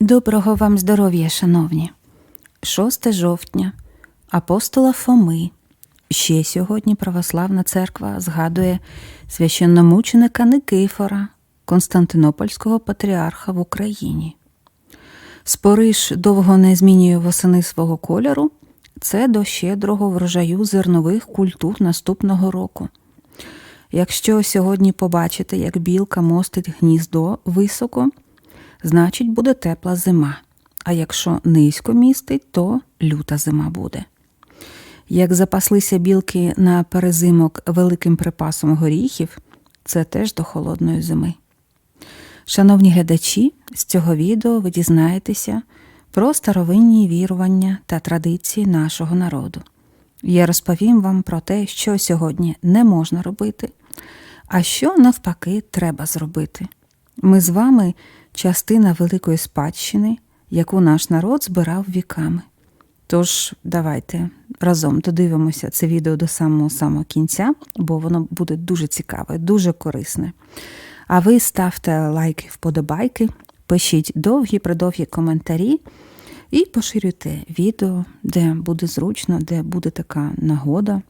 Доброго вам здоров'я, шановні. 6 жовтня, апостола Фоми. Ще сьогодні православна церква згадує священномученика Никифора, Константинопольського патріарха в Україні. Спориш довго не змінює восени свого кольору. Це до щедрого врожаю зернових культур наступного року. Якщо сьогодні побачите, як білка мостить гніздо високо, значить буде тепла зима. А якщо низько містить, то люта зима буде. Як запаслися білки на перезимок великим припасом горіхів, це теж до холодної зими. Шановні глядачі, з цього відео ви дізнаєтеся про старовинні вірування та традиції нашого народу. Я розповім вам про те, що сьогодні не можна робити, а що навпаки треба зробити. Ми з вами частина великої спадщини, яку наш народ збирав віками. Тож давайте разом додивимося це відео до самого самого кінця, бо воно буде дуже цікаве, дуже корисне. А ви ставте лайки, вподобайки, пишіть довгі придовгі коментарі і поширюйте відео, де буде зручно, де буде така нагода.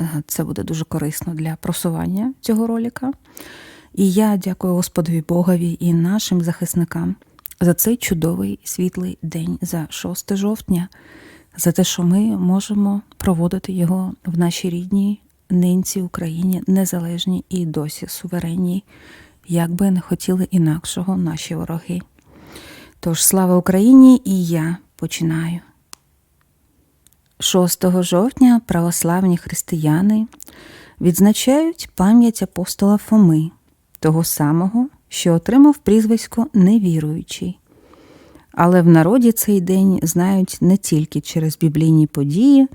Е, Це буде дуже корисно для просування цього ролика. І я дякую Господові Богові і нашим захисникам за цей чудовий світлий день, за 6 жовтня, за те, що ми можемо проводити його в нашій рідній нинці Україні, незалежній і досі суверенній, як би не хотіли інакшого наші вороги. Тож слава Україні і я починаю. 6 жовтня православні християни відзначають пам'ять апостола Фоми, того самого, що отримав прізвисько невіруючий. Але в народі цей день знають не тільки через біблійні події,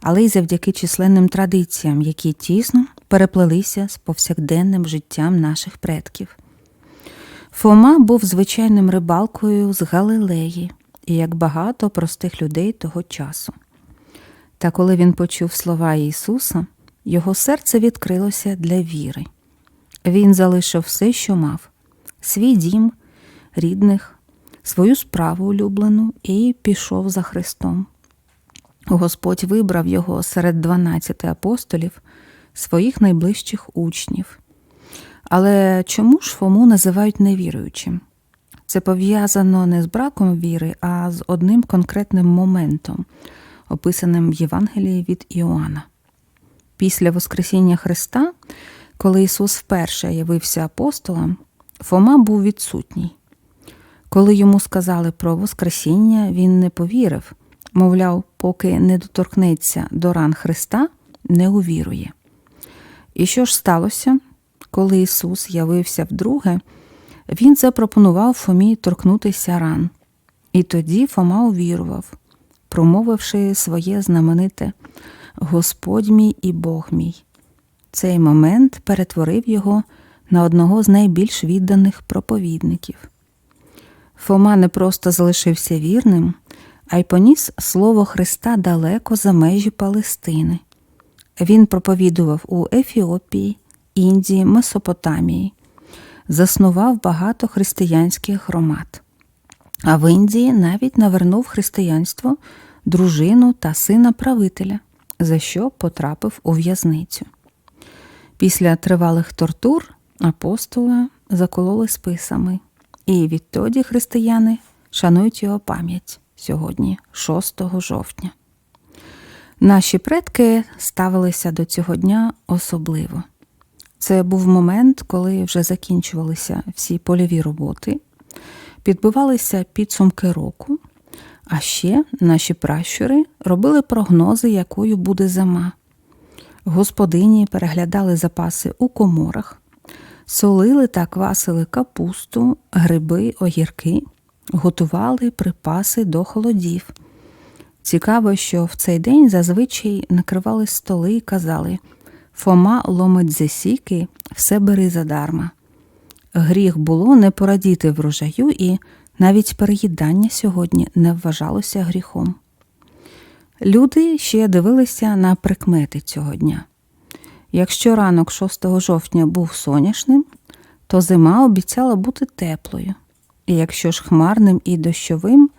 але й завдяки численним традиціям, які тісно переплелися з повсякденним життям наших предків. Фома був звичайним рибалкою з Галилеї, і як багато простих людей того часу. Та коли він почув слова Ісуса, його серце відкрилося для віри. Він залишив все, що мав свій дім, рідних, свою справу улюблену і пішов за Христом. Господь вибрав його серед дванадцяти апостолів, своїх найближчих учнів. Але чому ж Фому називають невіруючим? Це пов'язано не з браком віри, а з одним конкретним моментом, описаним в Євангелії від Іоанна. Після Воскресіння Христа, коли Ісус вперше явився апостолам, Фома був відсутній. Коли йому сказали про Воскресіння, він не повірив, мовляв, поки не доторкнеться до ран Христа, не увірує. І що ж сталося? Коли Ісус явився вдруге, Він запропонував Фомі торкнутися ран. І тоді Фома увірував, промовивши своє знамените Господь мій і Бог мій. Цей момент перетворив його на одного з найбільш відданих проповідників. Фома не просто залишився вірним, а й поніс слово Христа далеко за межі Палестини. Він проповідував у Ефіопії, Індії, Месопотамії, заснував багато християнських громад, а в Індії навіть навернув християнство дружину та сина правителя, за що потрапив у в'язницю. Після тривалих тортур апостола закололи списами, і відтоді християни шанують його пам'ять сьогодні, 6 жовтня. Наші предки ставилися до цього дня особливо. Це був момент, коли вже закінчувалися всі польові роботи, підбивалися підсумки року, а ще наші пращури робили прогнози, якою буде зима. Господині переглядали запаси у коморах, солили та квасили капусту, гриби, огірки, готували припаси до холодів. Цікаво, що в цей день зазвичай накривали столи і казали Фома ломить засіки, все бери задарма. Гріх було не порадіти врожаю, і навіть переїдання сьогодні не вважалося гріхом. Люди ще дивилися на прикмети цього дня. Якщо ранок 6 жовтня був сонячним, то зима обіцяла бути теплою. і якщо ж хмарним і дощовим,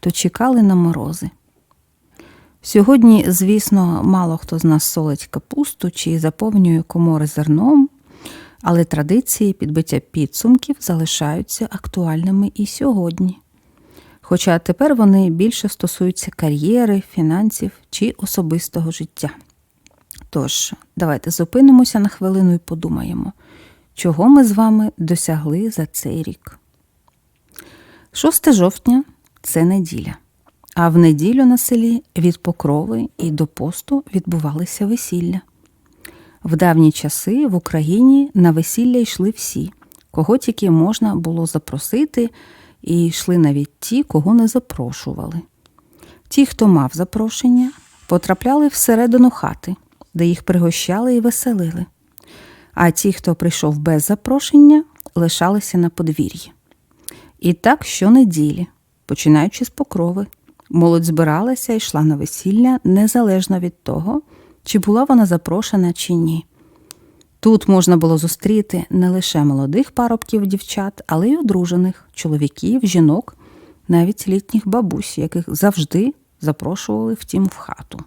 то чекали на морози. Сьогодні, звісно, мало хто з нас солить капусту чи заповнює комори зерном, але традиції підбиття підсумків залишаються актуальними і сьогодні. Хоча тепер вони більше стосуються кар'єри, фінансів чи особистого життя. Тож, давайте зупинимося на хвилину і подумаємо, чого ми з вами досягли за цей рік. 6 жовтня це неділя, а в неділю на селі від покрови і до посту відбувалися весілля. В давні часи в Україні на весілля йшли всі, кого тільки можна було запросити, і йшли навіть ті, кого не запрошували. Ті, хто мав запрошення, потрапляли всередину хати, де їх пригощали і веселили. А ті, хто прийшов без запрошення, лишалися на подвір'ї. І так щонеділі, починаючи з покрови, молодь збиралася і йшла на весілля незалежно від того, чи була вона запрошена чи ні. Тут можна було зустріти не лише молодих парубків дівчат, але й одружених, чоловіків, жінок, навіть літніх бабусь, яких завжди запрошували втім в хату.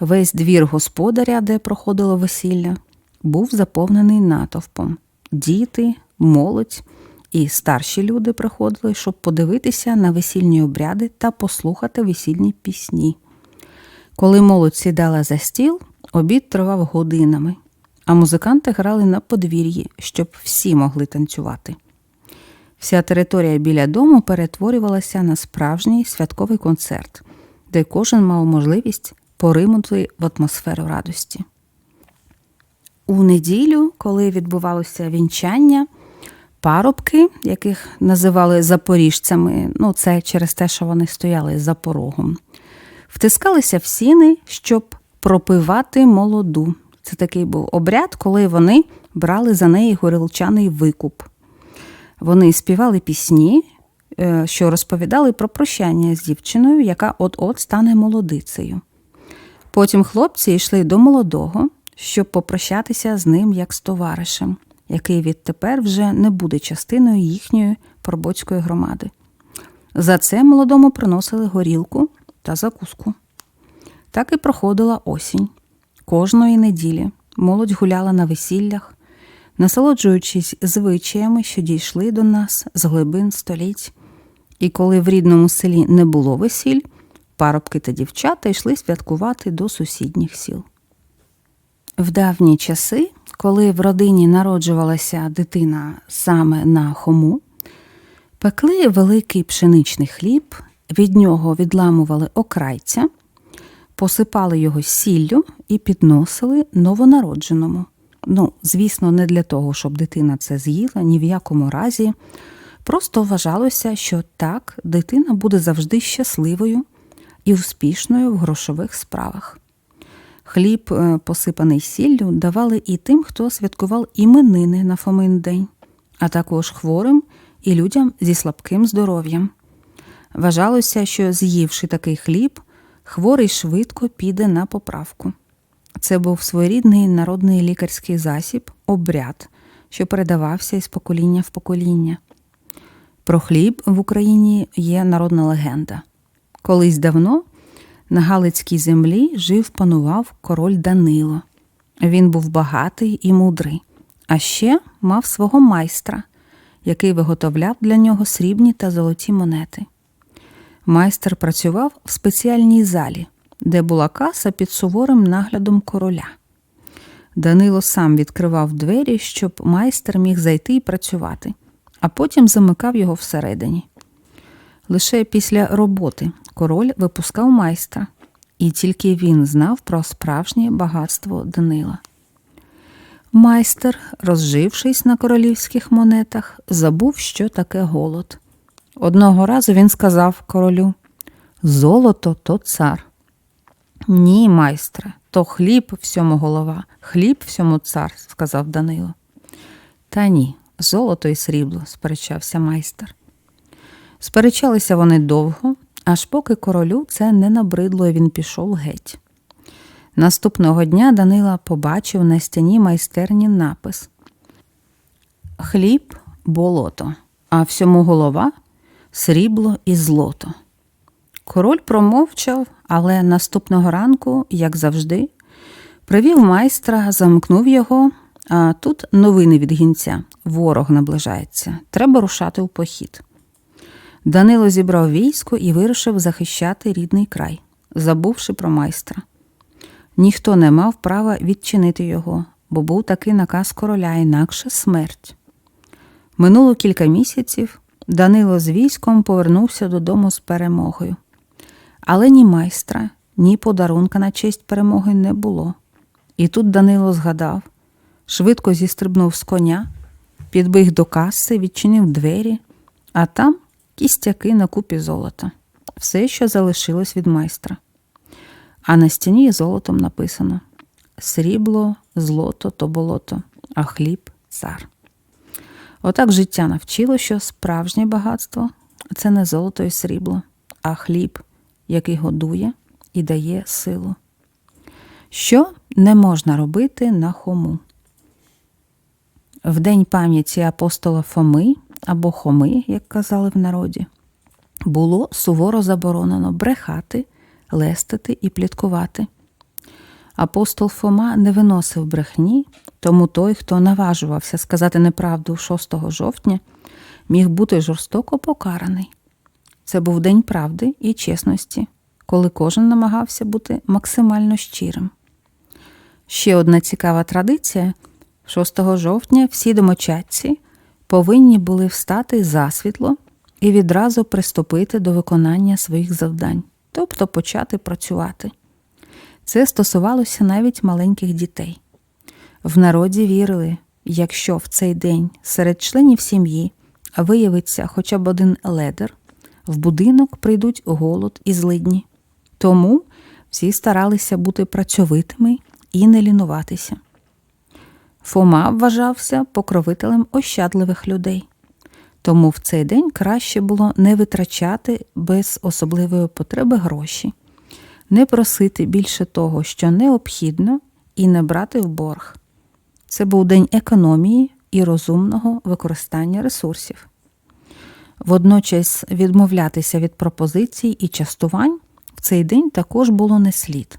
Весь двір господаря, де проходило весілля, був заповнений натовпом. Діти, молодь і старші люди приходили, щоб подивитися на весільні обряди та послухати весільні пісні. Коли молодь сідала за стіл, обід тривав годинами, а музиканти грали на подвір'ї, щоб всі могли танцювати. Вся територія біля дому перетворювалася на справжній святковий концерт, де кожен мав можливість поринути в атмосферу радості. У неділю, коли відбувалося вінчання, парубки, яких називали запоріжцями, ну це через те, що вони стояли за порогом, втискалися в сіни, щоб пропивати молоду. Це такий був обряд, коли вони брали за неї горілчаний викуп. Вони співали пісні, е, що розповідали про прощання з дівчиною, яка от-от стане молодицею. Потім хлопці йшли до молодого, щоб попрощатися з ним як з товаришем, який відтепер вже не буде частиною їхньої порботської громади. За це молодому приносили горілку та закуску. Так і проходила осінь. Кожної неділі молодь гуляла на весіллях, насолоджуючись звичаями, що дійшли до нас з глибин століть. І коли в рідному селі не було весіль, парубки та дівчата йшли святкувати до сусідніх сіл. В давні часи, коли в родині народжувалася дитина саме на хому, пекли великий пшеничний хліб, від нього відламували окрайця, посипали його сіллю і підносили новонародженому. Ну, звісно, не для того, щоб дитина це з'їла, ні в якому разі. Просто вважалося, що так дитина буде завжди щасливою і успішною в грошових справах. Хліб, е, посипаний сіллю, давали і тим, хто святкував іменини на Фомин день, а також хворим і людям зі слабким здоров'ям. Вважалося, що з'ївши такий хліб, хворий швидко піде на поправку. Це був своєрідний народний лікарський засіб, обряд, що передавався із покоління в покоління. Про хліб в Україні є народна легенда. Колись давно на Галицькій землі жив панував король Данило. Він був багатий і мудрий, а ще мав свого майстра, який виготовляв для нього срібні та золоті монети. Майстер працював в спеціальній залі, де була каса під суворим наглядом короля. Данило сам відкривав двері, щоб майстер міг зайти і працювати, а потім замикав його всередині. Лише після роботи король випускав майстра, і тільки він знав про справжнє багатство Данила. Майстер, розжившись на королівських монетах, забув, що таке голод. Одного разу він сказав королю Золото то цар. Ні, майстре, то хліб всьому голова, хліб всьому цар, сказав Данило. Та ні, золото і срібло, сперечався майстер. Сперечалися вони довго, аж поки королю це не набридло, і він пішов геть. Наступного дня Данила побачив на стіні майстерні напис Хліб болото. а всьому голова срібло і злото. Король промовчав, але наступного ранку, як завжди, привів майстра, замкнув його, а тут новини від гінця. Ворог наближається. Треба рушати у похід. Данило зібрав військо і вирушив захищати рідний край, забувши про майстра. Ніхто не мав права відчинити його, бо був такий наказ короля, інакше смерть. Минуло кілька місяців. Данило з військом повернувся додому з перемогою. Але ні майстра, ні подарунка на честь перемоги не було. І тут Данило згадав, швидко зістрибнув з коня, підбіг до каси, відчинив двері, а там кістяки на купі золота, все, що залишилось від майстра. А на стіні золотом написано Срібло, злото то болото, а хліб цар. Отак життя навчило, що справжнє багатство це не золото і срібло, а хліб, який годує і дає силу. Що не можна робити на хому? В день пам'яті апостола Фоми або Хоми, як казали в народі, було суворо заборонено брехати, лестити і пліткувати. Апостол Фома не виносив брехні, тому той, хто наважувався сказати неправду 6 жовтня, міг бути жорстоко покараний. Це був день правди і чесності, коли кожен намагався бути максимально щирим. Ще одна цікава традиція 6 жовтня всі домочадці повинні були встати засвітло і відразу приступити до виконання своїх завдань, тобто почати працювати. Це стосувалося навіть маленьких дітей. В народі вірили, якщо в цей день серед членів сім'ї виявиться хоча б один ледер, в будинок прийдуть голод і злидні. Тому всі старалися бути працьовитими і не лінуватися. Фома вважався покровителем ощадливих людей, тому в цей день краще було не витрачати без особливої потреби гроші, не просити більше того, що необхідно, і не брати в борг. Це був день економії і розумного використання ресурсів. Водночас відмовлятися від пропозицій і частувань в цей день також було не слід,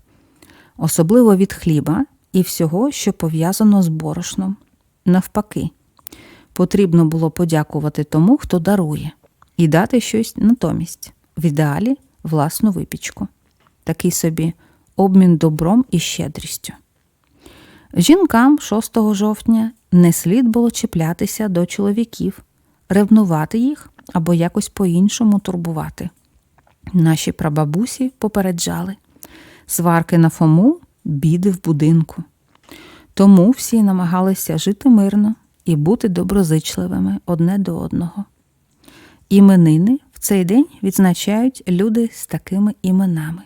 особливо від хліба і всього, що пов'язано з борошном. Навпаки, потрібно було подякувати тому, хто дарує, і дати щось натомість, в ідеалі власну випічку. Такий собі обмін добром і щедрістю. Жінкам 6 жовтня не слід було чіплятися до чоловіків, ревнувати їх або якось по-іншому турбувати. Наші прабабусі попереджали сварки на фому біди в будинку. Тому всі намагалися жити мирно і бути доброзичливими одне до одного. Іменини в цей день відзначають люди з такими іменами: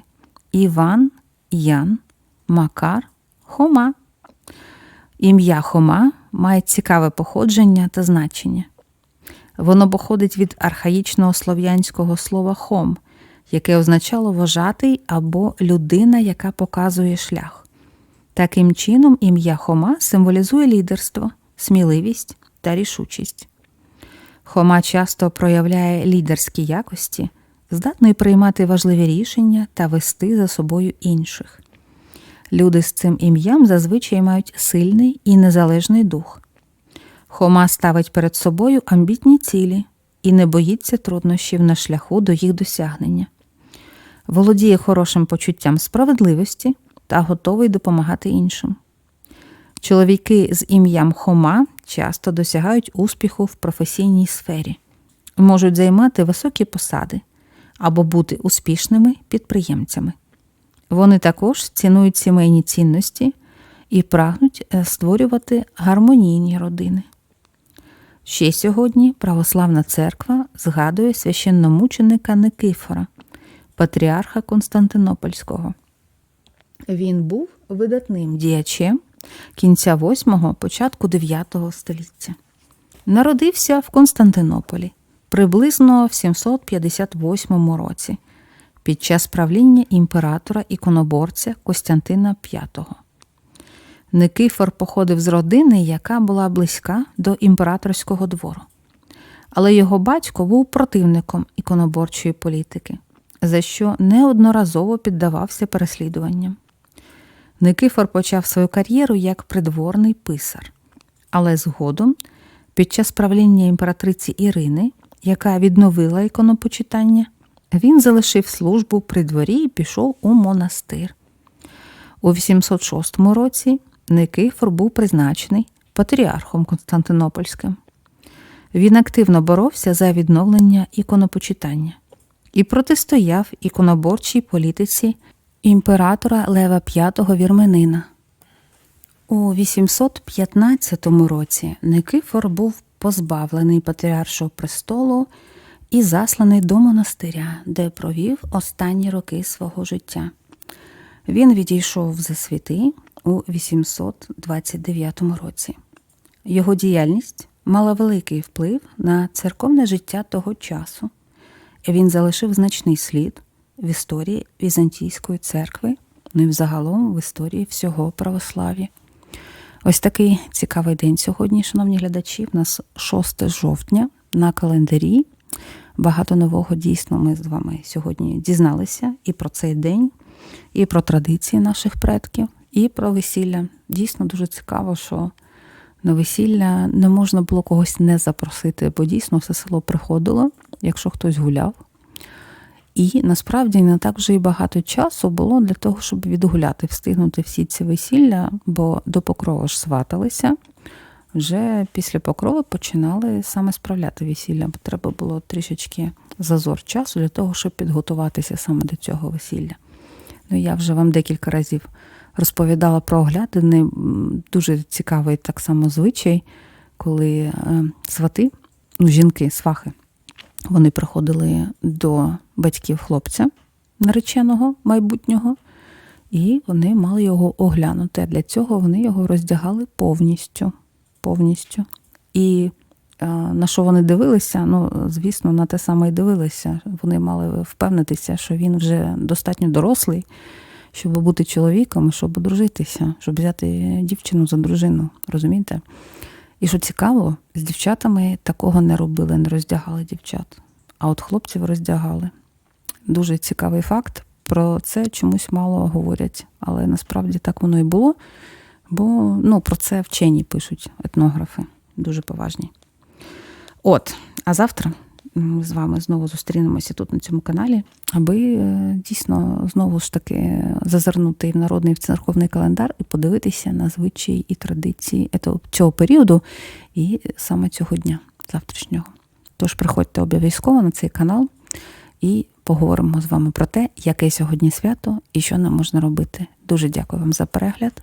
Іван, Ян, Макар, Хома. Ім'я Хома має цікаве походження та значення. Воно походить від архаїчного слов'янського слова хом, яке означало вожатий або людина, яка показує шлях. Таким чином, ім'я Хома символізує лідерство, сміливість та рішучість. Хома часто проявляє лідерські якості, здатний приймати важливі рішення та вести за собою інших. Люди з цим ім'ям зазвичай мають сильний і незалежний дух. Хома ставить перед собою амбітні цілі і не боїться труднощів на шляху до їх досягнення, володіє хорошим почуттям справедливості та готовий допомагати іншим. Чоловіки з ім'ям Хома часто досягають успіху в професійній сфері, можуть займати високі посади або бути успішними підприємцями. Вони також цінують сімейні цінності і прагнуть е, створювати гармонійні родини. Ще сьогодні Православна церква згадує священномученика Никифора, патріарха Константинопольського. Він був видатним діячем кінця 8-го, початку 9 століття. Народився в Константинополі приблизно в 758 році під час правління імператора іконоборця Костянтина V. Никифор походив з родини, яка була близька до імператорського двору. але його батько був противником іконоборчої політики, за що неодноразово піддавався переслідуванням. Никифор почав свою кар'єру як придворний писар, але згодом, під час правління імператриці Ірини, яка відновила іконопочитання, він залишив службу при дворі і пішов у монастир. У 806 році Никифор був призначений патріархом Константинопольським. Він активно боровся за відновлення іконопочитання і протистояв іконоборчій політиці імператора Лева V Вірменина. У 815 році Никифор був позбавлений патріаршого престолу і засланий до монастиря, де провів останні роки свого життя. Він відійшов за світи у 829 році. Його діяльність мала великий вплив на церковне життя того часу. Він залишив значний слід в історії Візантійської церкви, ну і взагалом в історії всього православ'я. Ось такий цікавий день сьогодні, шановні глядачі. У нас 6 жовтня на календарі. Багато нового дійсно ми з вами сьогодні дізналися і про цей день, і про традиції наших предків, і про весілля. Дійсно дуже цікаво, що на весілля не можна було когось не запросити, бо дійсно все село приходило, якщо хтось гуляв. І насправді не так вже і багато часу було для того, щоб відгуляти, встигнути всі ці весілля, бо до покрова ж сваталися. Вже після покрови починали саме справляти весілля, бо треба було трішечки зазор часу для того, щоб підготуватися саме до цього весілля. Ну, я вже вам декілька разів розповідала про оглядини. Дуже цікавий так само звичай, коли е, свати, ну, жінки, свахи, вони приходили до батьків хлопця нареченого майбутнього, і вони мали його оглянути. Для цього вони його роздягали повністю. повністю. І е, на що вони дивилися? Ну, звісно, на те саме і дивилися. Вони мали впевнитися, що він вже достатньо дорослий, щоб бути чоловіком щоб одружитися, щоб взяти дівчину за дружину. Розумієте? І що цікаво, з дівчатами такого не робили, не роздягали дівчат. А от хлопців роздягали. Дуже цікавий факт. Про це чомусь мало говорять, але насправді так воно і було. Бо ну, про це вчені пишуть етнографи, дуже поважні. От, а завтра ми з вами знову зустрінемося тут на цьому каналі, аби е, дійсно знову ж таки зазирнути в народний в церковний календар і подивитися на звичаї і традиції цього періоду і саме цього дня, завтрашнього. Тож приходьте обов'язково на цей канал і поговоримо з вами про те, яке сьогодні свято і що нам можна робити. Дуже дякую вам за перегляд.